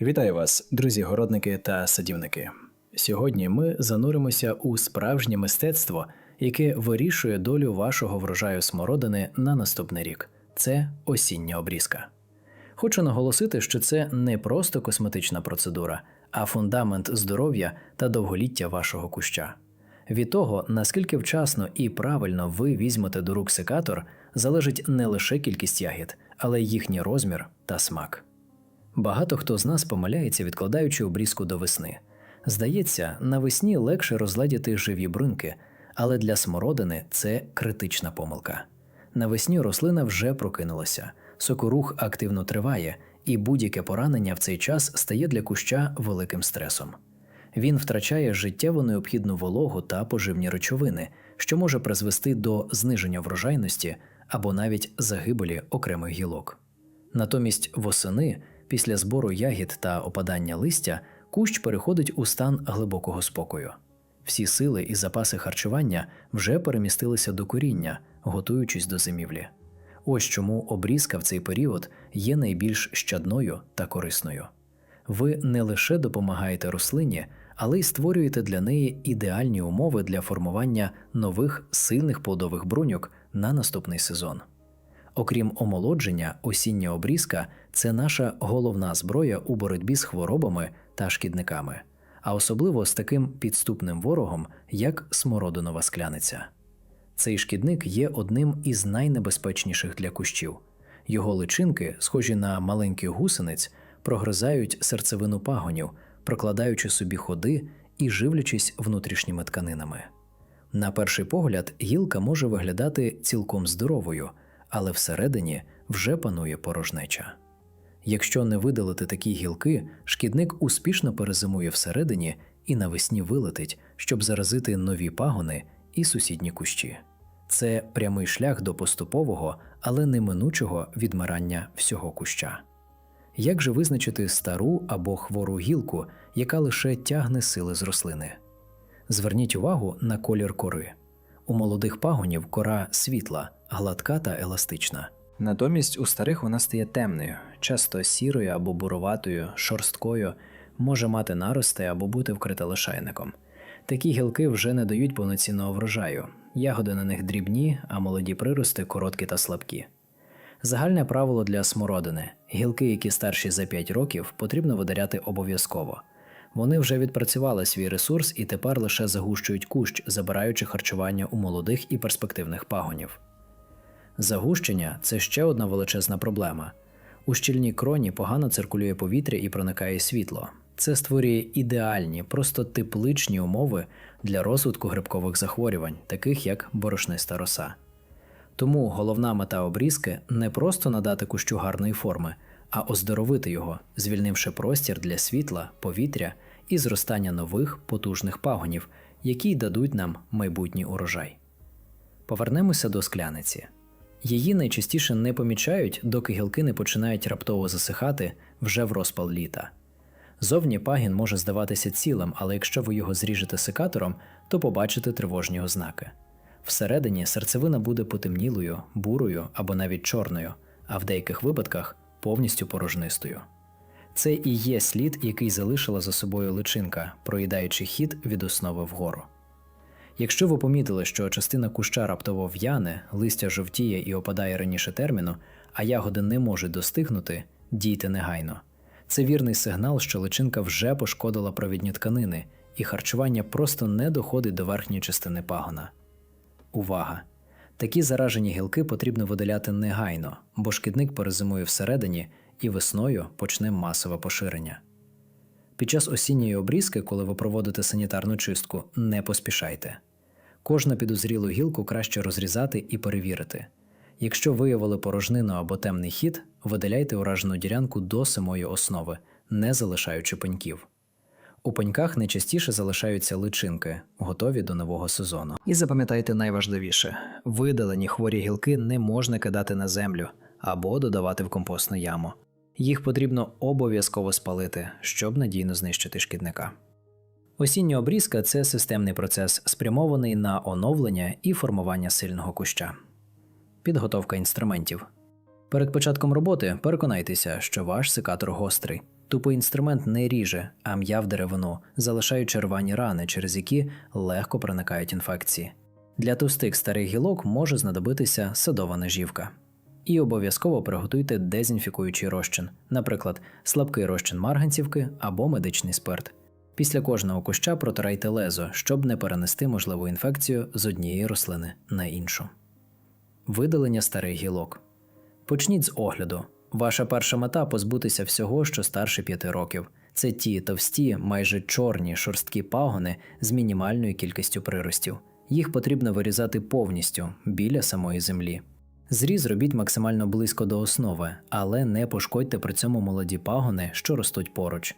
Вітаю вас, друзі городники та садівники. Сьогодні ми зануримося у справжнє мистецтво, яке вирішує долю вашого врожаю смородини на наступний рік. Це осіння обрізка. Хочу наголосити, що це не просто косметична процедура, а фундамент здоров'я та довголіття вашого куща. Від того, наскільки вчасно і правильно ви візьмете до рук секатор, залежить не лише кількість ягід, але й їхній розмір та смак. Багато хто з нас помиляється, відкладаючи обрізку до весни. Здається, навесні легше розладіти живі бруньки, але для смородини це критична помилка. Навесні рослина вже прокинулася, сокорух активно триває, і будь-яке поранення в цей час стає для куща великим стресом. Він втрачає життєво необхідну вологу та поживні речовини, що може призвести до зниження врожайності або навіть загибелі окремих гілок. Натомість восени, після збору ягід та опадання листя, кущ переходить у стан глибокого спокою. Всі сили і запаси харчування вже перемістилися до коріння, готуючись до зимівлі. Ось чому обрізка в цей період є найбільш щадною та корисною. Ви не лише допомагаєте рослині, але й створюєте для неї ідеальні умови для формування нових сильних плодових бруньок на наступний сезон. Окрім омолодження, осіння обрізка це наша головна зброя у боротьбі з хворобами та шкідниками, а особливо з таким підступним ворогом, як смородинова скляниця. Цей шкідник є одним із найнебезпечніших для кущів. Його личинки, схожі на маленьких гусениць, прогризають серцевину пагонів, прокладаючи собі ходи і живлячись внутрішніми тканинами. На перший погляд, гілка може виглядати цілком здоровою, але всередині вже панує порожнеча. Якщо не видалити такі гілки, шкідник успішно перезимує всередині і навесні вилетить, щоб заразити нові пагони і сусідні кущі. Це прямий шлях до поступового, але неминучого відмирання всього куща. Як же визначити стару або хвору гілку, яка лише тягне сили з рослини? Зверніть увагу на колір кори. У молодих пагонів кора світла, гладка та еластична. Натомість у старих вона стає темною, часто сірою або буроватою, шорсткою, може мати нарости або бути вкрита лишайником. Такі гілки вже не дають повноцінного врожаю. Ягоди на них дрібні, а молоді прирости короткі та слабкі. Загальне правило для смородини: гілки, які старші за 5 років, потрібно видаляти обов'язково. Вони вже відпрацювали свій ресурс і тепер лише загущують кущ, забираючи харчування у молодих і перспективних пагонів. Загущення це ще одна величезна проблема. У щільній кроні погано циркулює повітря і проникає світло. Це створює ідеальні, просто тепличні умови для розвитку грибкових захворювань, таких як борошниста роса. Тому головна мета обрізки не просто надати кущу гарної форми, а оздоровити його, звільнивши простір для світла, повітря і зростання нових потужних пагонів, які дадуть нам майбутній урожай. Повернемося до скляниці. Її найчастіше не помічають, доки гілки не починають раптово засихати вже в розпал літа. Зовні пагін може здаватися цілим, але якщо ви його зріжете секатором, то побачите тривожні ознаки. Всередині серцевина буде потемнілою, бурою або навіть чорною, а в деяких випадках повністю порожнистою. Це і є слід, який залишила за собою личинка, проїдаючи хід від основи вгору. Якщо ви помітили, що частина куща раптово в'яне, листя жовтіє і опадає раніше терміну, а ягоди не можуть достигнути, дійте негайно. Це вірний сигнал, що личинка вже пошкодила провідні тканини, і харчування просто не доходить до верхньої частини пагона. Увага! Такі заражені гілки потрібно видаляти негайно, бо шкідник перезимує всередині і весною почне масове поширення. Під час осінньої обрізки, коли ви проводите санітарну чистку, не поспішайте. Кожну підозрілу гілку краще розрізати і перевірити. Якщо виявили порожнину або темний хід, видаляйте уражену ділянку до самої основи, не залишаючи пеньків. У пеньках найчастіше залишаються личинки, готові до нового сезону. І запам'ятайте найважливіше: видалені хворі гілки не можна кидати на землю або додавати в компостну яму. Їх потрібно обов'язково спалити, щоб надійно знищити шкідника. Осіння обрізка це системний процес, спрямований на оновлення і формування сильного куща. Підготовка інструментів. Перед початком роботи переконайтеся, що ваш секатор гострий, Тупий інструмент не ріже, а м'яв деревину, залишаючи рвані рани, через які легко проникають інфекції. Для товстих старих гілок може знадобитися садова ножівка. І обов'язково приготуйте дезінфікуючий розчин, наприклад, слабкий розчин марганцівки або медичний спирт. Після кожного куща протирайте лезо, щоб не перенести можливу інфекцію з однієї рослини на іншу. Видалення старих гілок. Почніть з огляду. Ваша перша мета позбутися всього, що старше 5 років. Це ті товсті, майже чорні шорсткі пагони з мінімальною кількістю приростів. Їх потрібно вирізати повністю біля самої землі. Зріз робіть максимально близько до основи, але не пошкодьте при цьому молоді пагони, що ростуть поруч.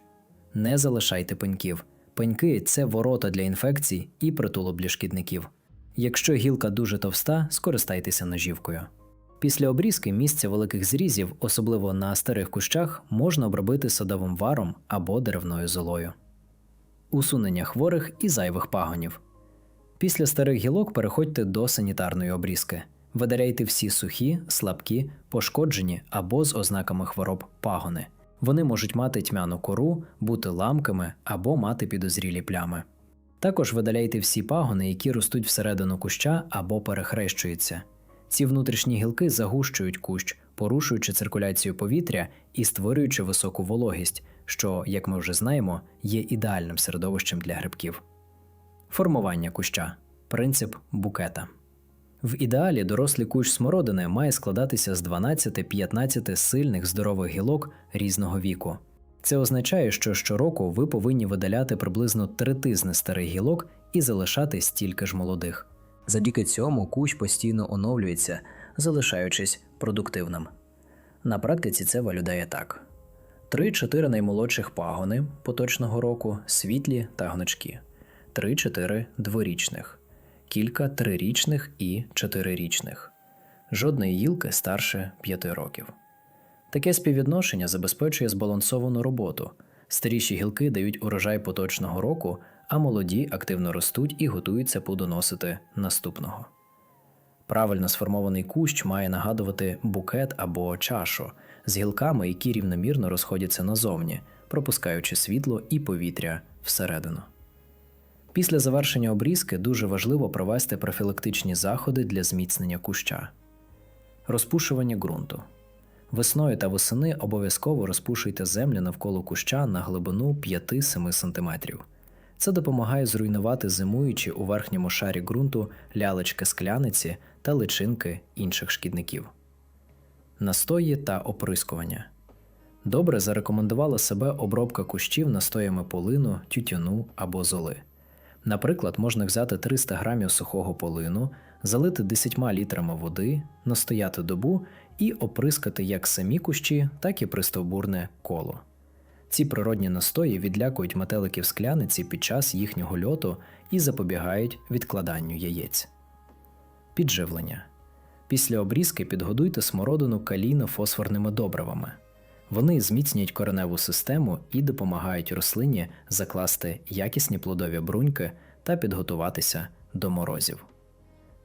Не залишайте пеньків. Пеньки це ворота для інфекцій і притулок для шкідників. Якщо гілка дуже товста, скористайтеся ножівкою. Після обрізки місця великих зрізів, особливо на старих кущах, можна обробити садовим варом або деревною золою. Усунення хворих і зайвих пагонів. Після старих гілок переходьте до санітарної обрізки. Видаляйте всі сухі, слабкі, пошкоджені або з ознаками хвороб пагони. Вони можуть мати тьмяну кору, бути ламкими або мати підозрілі плями. Також видаляйте всі пагони, які ростуть всередину куща або перехрещуються. Ці внутрішні гілки загущують кущ, порушуючи циркуляцію повітря і створюючи високу вологість, що, як ми вже знаємо, є ідеальним середовищем для грибків. Формування куща принцип букета. В ідеалі дорослий кущ смородини має складатися з 12-15 сильних здорових гілок різного віку. Це означає, що щороку ви повинні видаляти приблизно третизни старих гілок і залишати стільки ж молодих. Завдяки цьому кущ постійно оновлюється, залишаючись продуктивним. На практиці це виглядає так: 3-4 наймолодших пагони поточного року, світлі та гнучкі, 3-4 дворічних, кілька трирічних і чотирирічних, жодної гілки старше 5 років. Таке співвідношення забезпечує збалансовану роботу. Старіші гілки дають урожай поточного року, а молоді активно ростуть і готуються плодоносити наступного. Правильно сформований кущ має нагадувати букет або чашу з гілками, які рівномірно розходяться назовні, пропускаючи світло і повітря всередину. Після завершення обрізки дуже важливо провести профілактичні заходи для зміцнення куща, розпушування ґрунту. Весною та восени обов'язково розпушуйте землю навколо куща на глибину 5-7 см. Це допомагає зруйнувати зимуючі у верхньому шарі ґрунту лялечки скляниці та личинки інших шкідників. Настої та оприскування. Добре зарекомендувала себе обробка кущів настоями полину, тютюну або золи. Наприклад, можна взяти 300 грамів сухого полину, залити 10 літрами води, настояти добу і оприскати як самі кущі, так і пристовбурне коло. Ці природні настої відлякують метеликів скляниці під час їхнього льоту і запобігають відкладанню яєць. Підживлення. Після обрізки підгодуйте смородину калійно-фосфорними добривами. Вони зміцнюють кореневу систему і допомагають рослині закласти якісні плодові бруньки та підготуватися до морозів.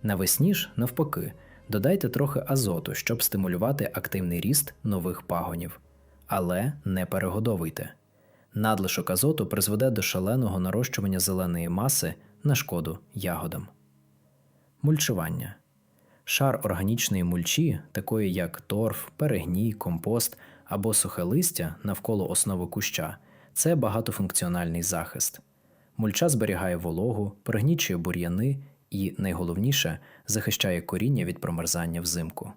Навесні ж, навпаки, додайте трохи азоту, щоб стимулювати активний ріст нових пагонів. Але не перегодовуйте. Надлишок азоту призведе до шаленого нарощування зеленої маси на шкоду ягодам. Мульчування. Шар органічної мульчі, такої як торф, перегній, компост або сухе листя навколо основи куща, це багатофункціональний захист. Мульча зберігає вологу, пригнічує бур'яни і, найголовніше, захищає коріння від промерзання взимку.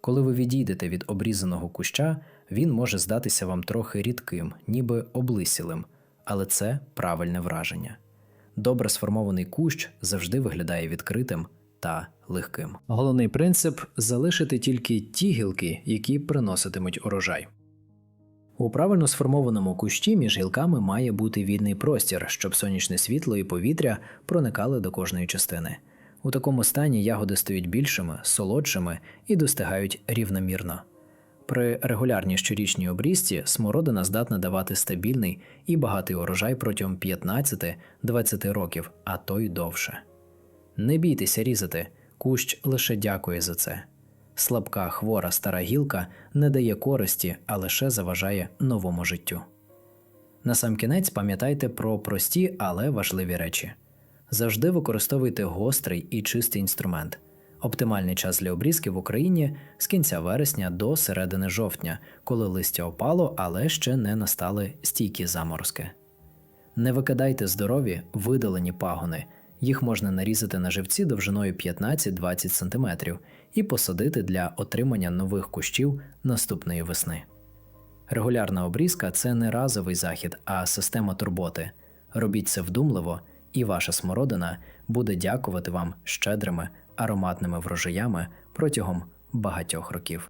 Коли ви відійдете від обрізаного куща, він може здатися вам трохи рідким, ніби облисілим, але це правильне враження. Добре сформований кущ завжди виглядає відкритим та легким. Головний принцип залишити тільки ті гілки, які приноситимуть урожай. У правильно сформованому кущі між гілками має бути вільний простір, щоб сонячне світло і повітря проникали до кожної частини. У такому стані ягоди стають більшими, солодшими і достигають рівномірно. При регулярній щорічній обрізці смородина здатна давати стабільний і багатий урожай протягом 15-20 років, а то й довше. Не бійтеся різати, кущ лише дякує за це. Слабка, хвора стара гілка не дає користі, а лише заважає новому життю. Насамкінець пам'ятайте про прості, але важливі речі. Завжди використовуйте гострий і чистий інструмент. Оптимальний час для обрізки в Україні з кінця вересня до середини жовтня, коли листя опало, але ще не настали стійкі заморозки. Не викидайте здорові видалені пагони. Їх можна нарізати на живці довжиною 15-20 см і посадити для отримання нових кущів наступної весни. Регулярна обрізка це не разовий захід, а система турботи. Робіть це вдумливо, і ваша смородина буде дякувати вам щедрими ароматними врожаями протягом багатьох років.